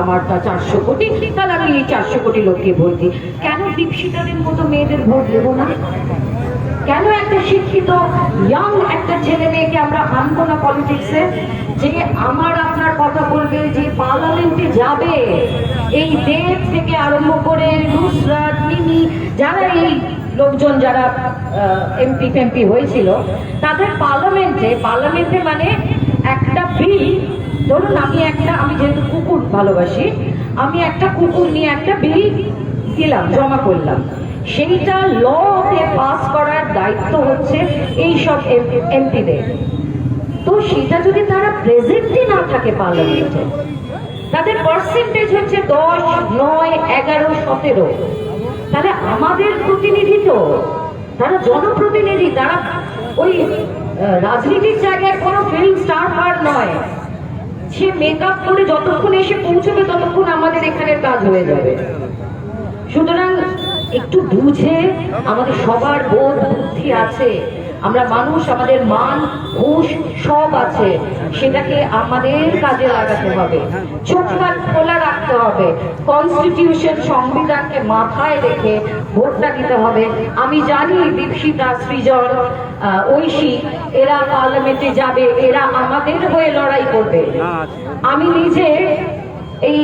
আমারটা চারশো কোটি তাহলে আমি এই চারশো কোটি লোককে ভোট দিই। কেন দীপশিতাদের মতো মেয়েদের ভোট দেবো না? কেন একটা শিক্ষিত ইয়াং একটা ছেলে মেয়েকে আমরা আনব না পলিটিক্সে যে আমার আপনার কথা বলবে, যে পার্লামেন্টে যাবে, এই দেব থেকে আরম্ভ করে নুসরাত, মিমি, যারা এই লোকজন, যারা এমপি ফেমপি হয়েছিল, তাদের পার্লামেন্টে পার্লামেন্টে মানে একটা বিল ধরুন আমি একটা আমি যেহেতু কুকুর ভালোবাসি, আমি একটা কুকুর নিয়ে একটা বিল দিলাম, জমা করলাম। সেইটা লতে পাস করার দায়িত্ব হচ্ছে এই সব এমপিদের। তো সেটা যদি তারা প্রেজেন্টই না থাকে পার্লামেন্টে তাদের পার্সেন্টেজ হচ্ছে দশ, নয়, এগারো, সতেরো। তাহলে আমাদের প্রতিনিধি তো, তারা জনপ্রতিনিধি, তারা ওই রাজনীতির জায়গায় কোনো ফিল্ম স্টার আর নয়। সে মেকআপ করে যতক্ষণ এসে পৌঁছবে ততক্ষণ আমাদের এখানে কাজ হয়ে যাবে। সুতরাং একটু বুঝে আমাদের সবার বোধ বুদ্ধি আছে। আমরা মানুষ, আমাদের মান ঘুষ সব আছে। সেটাকে আমাদের কাজে লাগাতে হবে। চোখ কান খোলা রাখতে হবে। কনস্টিটিউশন সংবিধানকে মাথায় রেখে ভোটটা দিতে হবে। আমি জানি দীপশিতা, সৃজন ঐশী, এরা পার্লামেন্টে যাবে, এরা আমাদের হয়ে লড়াই করবে। আমি নিজে এই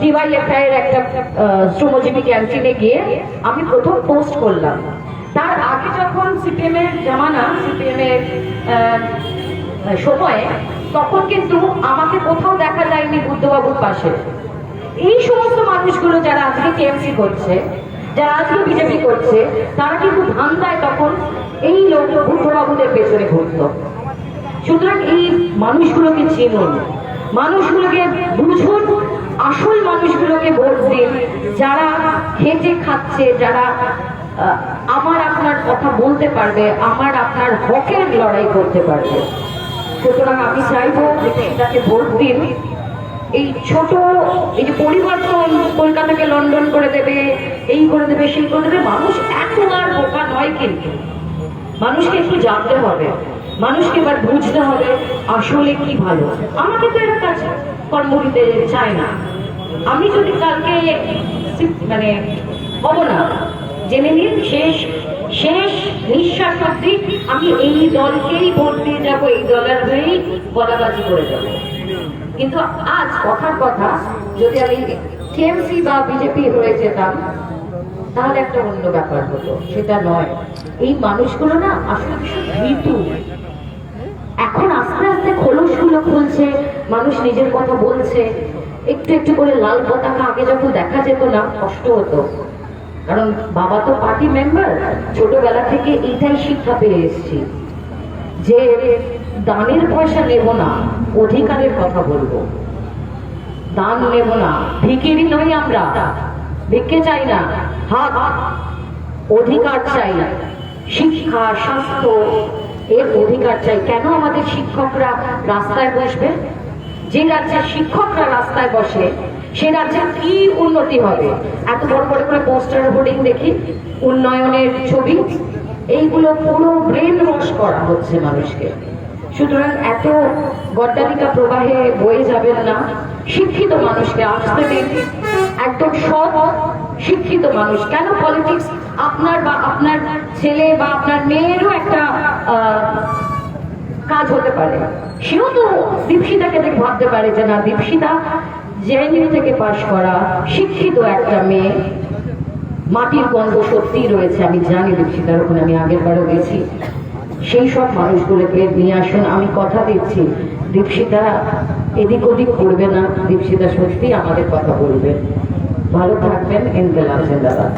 ডিওয়াইএফআই একটা শ্রমজীবী ক্যান্টিনে গিয়ে আমি প্রথম পোস্ট করলাম। যখন সিপিএম এর জামানা, সিপিএম এর সময়ে, তখন কিন্তু আমাকে কোথাও দেখা যায়নি বুদ্ধবাবুর পাশে। এই সমস্ত মানুষগুলো যারা আজকে টিএমসি করছে, যারা আজকে বিজেপি করছে, তারা কিন্তু ধান্দায় তখন এই লোক বুদ্ধবাবুদের পেছনে ঘুরতো। সুতরাং এই মানুষগুলোকে চিনুন। মানুষগুলোকে বুঝুন, আসল মানুষগুলোকে ভোট দিন। যারা খেটে খাচ্ছে, যারা আমার আপনার কথা বলতে পারবে, আমার আপনার হকের লড়াই করতে পারবে। সুতরাং আমি চাইব যে ভোট দিন। এই ছোট, এই যে পরিবর্তন কলকাতাকে লন্ডন করে দেবে, এই করে দেবে, সেই করে দেবে, মানুষ এত আর বোকা নয় কিন্তু। মানুষকে একটু জানতে হবে, মানুষকে এবার বুঝতে হবে আসলে কি ভালো। আমাকে তো এরা কাজ কর্ম দিতে চায় না। আমি যদি কালকে মানে হব না জেনে নিন, শেষ শেষ নিঃশ্বাস অব্দি আমি এই দলকেই ভোট দিয়ে যাব, এই দলের হয়েই গলাবাজি করে যাব। কিন্তু আজ কথার কথা, যদি আমি টিএমসি বা বিজেপি হয়ে যেতাম, তাহলে একটা অন্য ব্যাপার হতো, সেটা নয়। এই মানুষগুলো না আসলে ভীষণ ভীতু। এখন আস্তে আস্তে খোলসগুলো খুলছে, মানুষ নিজের কথা বলছে। একটু একটু করে লাল পতাকা আগে যখন দেখা যেত না, কষ্ট হতো। কারণ বাবা তো পার্টি মেম্বার। ছোটবেলা থেকে এটাই শিক্ষা পেয়ে এসেছি যে দানের পয়সা নেব না, অধিকারের কথা বলব। দান নেব না, ভিকিরি নই আমরা। ভিক্ষে চাই না, হাত, অধিকার চাই, শিক্ষা, স্বাস্থ্য, এর অধিকার চাই। কেন আমাদের শিক্ষকরা রাস্তায় বসবে? যে রাজ্যের শিক্ষকরা রাস্তায় বসে সে রাজ্যে কি উন্নতি হবে? এত বড় বড় করে পোস্টার হোর্ডিং দেখি, উন্নয়নের ছবি, এইগুলো পুরো ব্রেন ওয়াশ করা হচ্ছে মানুষকে। সুতরাং এত গড্ডালিকা প্রবাহে বয়ে যাবেন না। শিক্ষিত মানুষকে আসতে দিন একদম সৎ, শিক্ষিত মানুষ। কেন পলিটিক্স আপনার বা আপনার ছেলে বা আপনার মেয়েরও একটা কাজ হতে পারে। সেও তো দীপশিতাকে দেখে ভাবতে পারে যে না, দীপশিতা জেএনইউ থেকে পাশ করা শিক্ষিত একটা মেয়ে। মাটির গন্ধ সত্যিই রয়েছে, আমি জানি দীপশিতার ওখানে আমি আগের বারও গেছি। সেই সব মানুষগুলোকে নিয়ে আসুন, আমি কথা দিচ্ছি। দীপশিতা এদিক ওদিক করবে না দীপশিতা সত্যি আমাদের কথা বলবে। ভালো থাকবেন এনকেলাম জিন্দাবাদ।